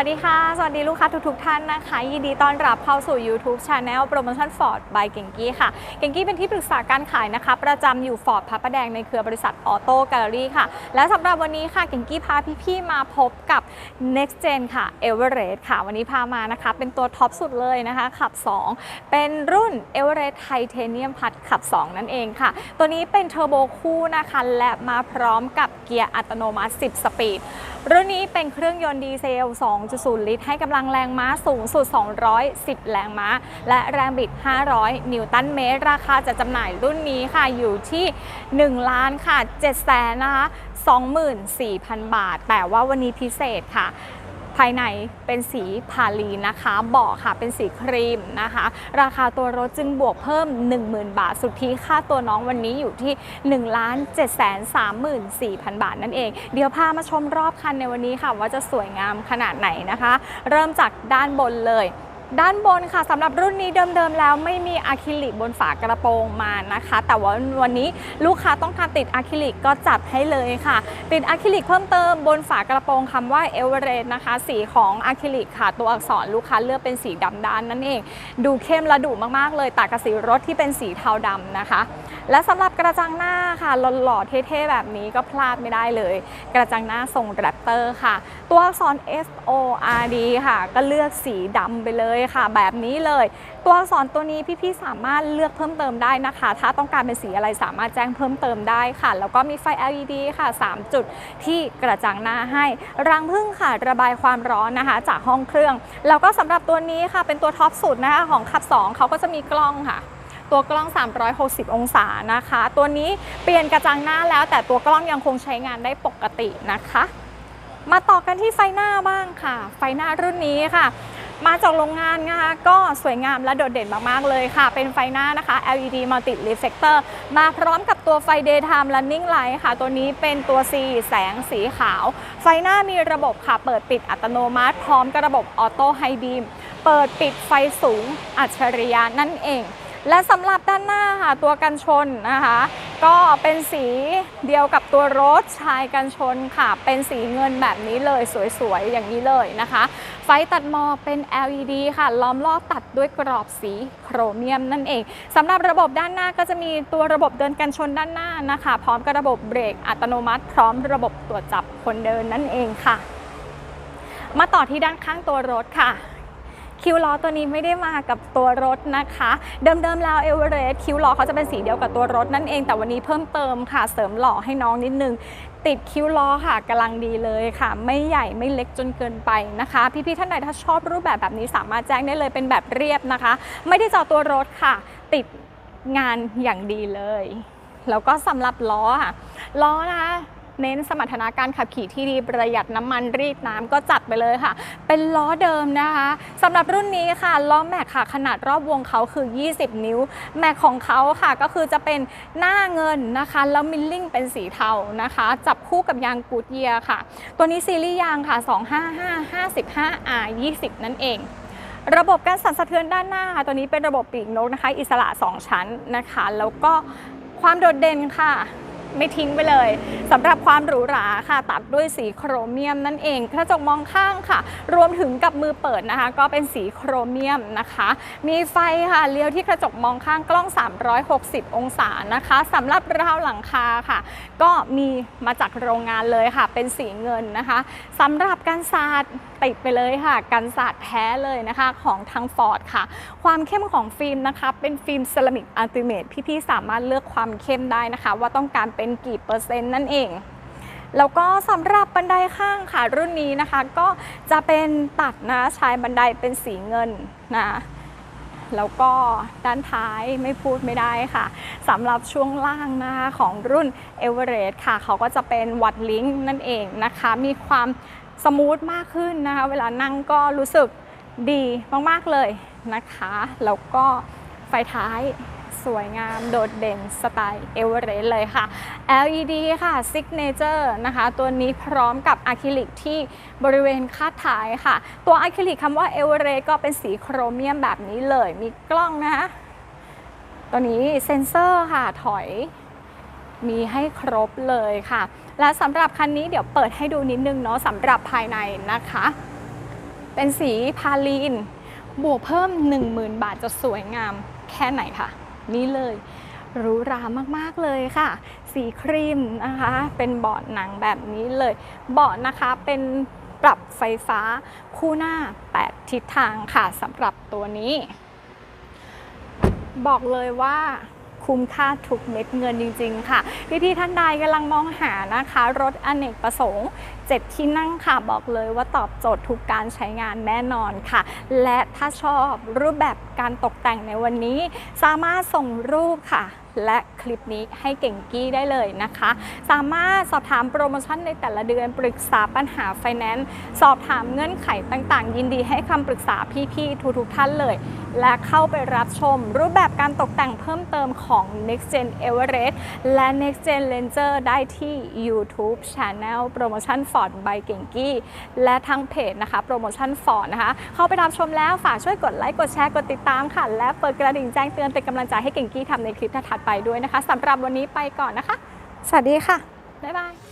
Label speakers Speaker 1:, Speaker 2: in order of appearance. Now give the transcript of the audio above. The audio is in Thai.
Speaker 1: วัสดีค่ะ สวัสดีลูกค้าทุกๆท่านนะคะ ยินดีต้อนรับเข้าสู่ YouTube Channel Promotion Ford by เก่งกี้ค่ะ เก่งกี้เป็นที่ปรึกษาการขายนะคะ ประจำอยู่ฟอร์ดพระประแดงในเครือบริษัทออโต้แกลเลอรี่ค่ะ และสำหรับวันนี้ค่ะ เก่งกี้พาพี่ๆมาพบกับ Next Gen ค่ะ Everest ค่ะ วันนี้พามานะคะ เป็นตัวท็อปสุดเลยนะคะ ขับ 2 เป็นรุ่น Everest Titanium Plus ขับ 2 นั่นเองค่ะ ตัวนี้เป็นเทอร์โบคู่นะคะ และมาพร้อมกับเกียร์อัตโนมัติ 10 สปีด รุ่นนี้เป็นเครื่องยนต์ดีเซล 2.0 ลิตร ให้กำลังแรงม้าสูงสุด 210 แรงม้า และแรงบิด 500 นิวตันเมตร ราคาจะจำหน่ายรุ่นนี้ค่ะ อยู่ที่ 1 ล้านค่ะ7แสนนะคะ24,000 บาท แต่ว่าวันนี้พิเศษค่ะ ภายในเป็นสีพาลีนะคะเบาะค่ะเป็นสีครีมนะคะ ราคาตัวรถจึงบวกเพิ่ม 10,000 บาท สุทธิค่าตัวน้องวันนี้อยู่ที่ 1 7 3 4 0 0 0 บาทนั่นเอง เดี๋ยวพามาชมรอบคันในวันนี้ค่ะ ว่าจะสวยงามขนาดไหนนะคะ เริ่มจากด้านบนเลย ด้านบนค่ะสำหรับรุ่นนี้เดิมๆแล้วไม่มีอะคริลิกบนฝากระโปรงมานะคะ แต่ว่าวันนี้ลูกค้าต้องการติดอะคริลิกก็จัดให้เลยค่ะ ติดอะคริลิกเพิ่มเติมบนฝากระโปรงคำว่าเอเวอเรสต์นะคะ สีของอะคริลิกค่ะ ตัวอักษรลูกค้าเลือกเป็นสีดำด้านนั่นเอง ดูเข้มและดุมากๆเลยต่างกับสีรถที่เป็นสีเทาดำนะคะ และสำหรับกระจังหน้าค่ะหล่อๆเท่ๆแบบนี้ก็พลาดไม่ได้เลย กระจังหน้าทรงแรปเตอร์ค่ะ ตัวอักษร S O R D ค่ะ ก็เลือกสีดำไปเลยค่ะ แบบนี้เลย ตัวอักษรตัวนี้พี่ๆสามารถเลือกเพิ่มเติมได้นะคะ ถ้าต้องการเป็นสีอะไรสามารถแจ้งเพิ่มเติมได้ค่ะ แล้วก็มีไฟ LED ค่ะ 3 จุดที่กระจังหน้าให้รังพึ่งค่ะ ระบายความร้อนนะคะ จากห้องเครื่อง แล้วก็สำหรับตัวนี้ค่ะเป็นตัวท็อปสุดนะคะของขับ 2 เขาก็จะมีกล้องค่ะ ตัวกล้อง 360 องศานะคะ ตัวนี้เปลี่ยนกระจังหน้าแล้ว แต่ตัวกล้องยังคงใช้งานได้ปกตินะคะ มาต่อกันที่ไฟหน้าบ้างค่ะ ไฟหน้ารุ่นนี้ค่ะ มาจากโรงงานนะคะก็สวยงามและโดดเด่นมาก ๆ เลยค่ะ เป็นไฟหน้านะคะ LED Multi Reflector มาพร้อมกับตัวไฟ Daytime Running Light ค่ะ ตัวนี้เป็นตัว C แสงสีขาว ไฟหน้ามีระบบค่ะ เปิดปิดอัตโนมัติ พร้อมกับระบบออโต้ไฮบีมเปิดปิดไฟสูงอัจฉริยะนั่นเอง และสำหรับด้านหน้าค่ะตัวกันชนนะคะ ก็เป็นสีเดียวกับตัวรถชายกันชนค่ะ เป็นสีเงินแบบนี้เลยสวยๆ อย่างนี้เลยนะคะ ไฟตัดหมอกเป็น LED ค่ะ ล้อมรอบตัดด้วยกรอบสีโครเมียมนั่นเองสำหรับระบบด้านหน้าก็จะมีตัวระบบเดินกันชนด้านหน้านะคะ พร้อมกับระบบเบรกอัตโนมัติ พร้อมระบบตรวจจับคนเดินนั่นเองค่ะ มาต่อที่ด้านข้างตัวรถค่ะ คิวล้อตัวนี้ไม่ได้มากับตัวรถนะคะ เดิมๆแล้วเอเวอเรสต์คิวล้อเขาจะเป็นสีเดียวกับตัวรถนั่นเองแต่วันนี้เพิ่มเติมค่ะเสริมหล่อให้น้องนิดนึง ติดคิ้วล้อค่ะกำลังดีเลยค่ะ ไม่ใหญ่ไม่เล็กจนเกินไปนะคะ พี่ๆท่านใดถ้าชอบรูปแบบแบบนี้สามารถแจ้งได้เลยเป็นแบบเรียบนะคะ ไม่ได้เจาะตัวรถค่ะ ติดงานอย่างดีเลย แล้วก็สำหรับล้อค่ะล้อนะคะ เน้นสมรรถนะการขับขี่ที่ดีประหยัดน้ำมันรีดน้ำก็จัดไปเลยค่ะ เป็นล้อเดิมนะคะสำหรับรุ่นนี้ค่ะล้อแม็กค่ะ ขนาดรอบวงเขาคือ 20 นิ้ว แม็กของเขาค่ะก็คือจะเป็นหน้าเงินนะคะแล้วมิลลิ่งเป็นสีเทานะคะ จับคู่กับยางกูดเยียค่ะ ตัวนี้ซีรีส์ยางค่ะ 255 55 R 20 นั่นเองระบบการสั่นสะเทือนด้านหน้าค่ะตัวนี้เป็นระบบปีกนกนะคะ อิสระ 2 ชั้นนะคะ แล้วก็ความโดดเด่นค่ะ ไม่ทิ้งไปเลยสำหรับความหรูหราค่ะตัดด้วยสีโครเมียมนั่นเอง กระจกมองข้างค่ะ รวมถึงกับมือเปิดนะคะ ก็เป็นสีโครเมียมนะคะ มีไฟค่ะเลี้ยวที่กระจกมองข้างกล้อง 360 องศานะคะสำหรับราวหลังคาค่ะ ก็มีมาจากโรงงานเลยค่ะ เป็นสีเงินนะคะสำหรับการสาดติดไปเลยค่ะกันสาดแท้เลยนะคะของทางฟอร์ดค่ะ ความเข้มของฟิล์มนะคะเป็นฟิล์มเซรามิกอัลติเมทพี่ๆสามารถเลือกความเข้มได้นะคะ ว่าต้องการเป็นกี่เปอร์เซ็นต์นั่นเอง แล้วก็สำหรับบันไดข้างค่ะรุ่นนี้นะคะ ก็จะเป็นตัดนะชายบันไดเป็นสีเงินนะแล้วก็ด้านท้ายไม่พูดไม่ได้ค่ะสำหรับช่วงล่างนะคะของรุ่น e v e r e s t ค่ะ เขาก็จะเป็นวัดลิงก์นั่นเองนะคะ มีความสมูทมากขึ้นนะคะ เวลานั่งก็รู้สึกดีมาก ๆ เลยนะคะ แล้วก็ไฟท้าย สวยงามโดดเด่นสไตล์เอเวอเรสต์เลยค่ะ LED ค่ะ Signature นะคะ ตัวนี้พร้อมกับอะคริลิกที่บริเวณคาดท้ายค่ะ ตัวอะคริลิกคำว่าเอเวอเรสต์ก็เป็นสีโครเมียมแบบนี้เลย มีกล้องนะคะตัวนี้เซนเซอร์ค่ะถอยมีให้ครบเลยค่ะ และสำหรับคันนี้เดี๋ยวเปิดให้ดูนิดนึงเนาะสำหรับภายในนะคะ เป็นสีพาลีน บวกเพิ่ม 10,000 บาทจะสวยงามแค่ไหนคะ นี่เลยหรูหรามากๆเลยค่ะ สีครีมนะคะ เป็นเบาะหนังแบบนี้เลย เบาะนะคะเป็นปรับไฟฟ้าคู่หน้า 8 ทิศทางค่ะสำหรับตัวนี้ บอกเลยว่า คุ้มค่าทุกเม็ดเงินจริง ๆ ค่ะ พี่ๆท่านใดกำลังมองหานะคะ รถอเนกประสงค์7ที่นั่งค่ะบอกเลยว่าตอบโจทย์ทุกการใช้งานแน่นอนค่ะ และถ้าชอบรูปแบบการตกแต่งในวันนี้ สามารถส่งรูปค่ะ และคลิปนี้ให้เก่งกี้ได้เลยนะคะ สามารถสอบถามโปรโมชั่นในแต่ละเดือนปรึกษาปัญหาไฟแนนซ์สอบถามเงื่อนไขต่างๆ ยินดีให้คำปรึกษาพี่ๆทุกๆท่านเลย และเข้าไปรับชม รูปแบบการตกแต่งเพิ่มเติมของ Next Gen Everest และ Next Gen Ranger ได้ที่ YouTube Channel Promotion Ford by เก่งกี้และทางเพจนะคะ Promotion Ford นะคะ เข้าไปรับชมแล้วฝากช่วยกดไลค์กดแชร์กดติดตามค่ะ และเปิดกระดิ่งแจ้งเตือนเป็นกำลังใจให้เก่งกี้ทำในคลิปถัดๆไปด้วยนะคะสำหรับวันนี้ไปก่อนนะคะ สวัสดีค่ะ บ๊ายบาย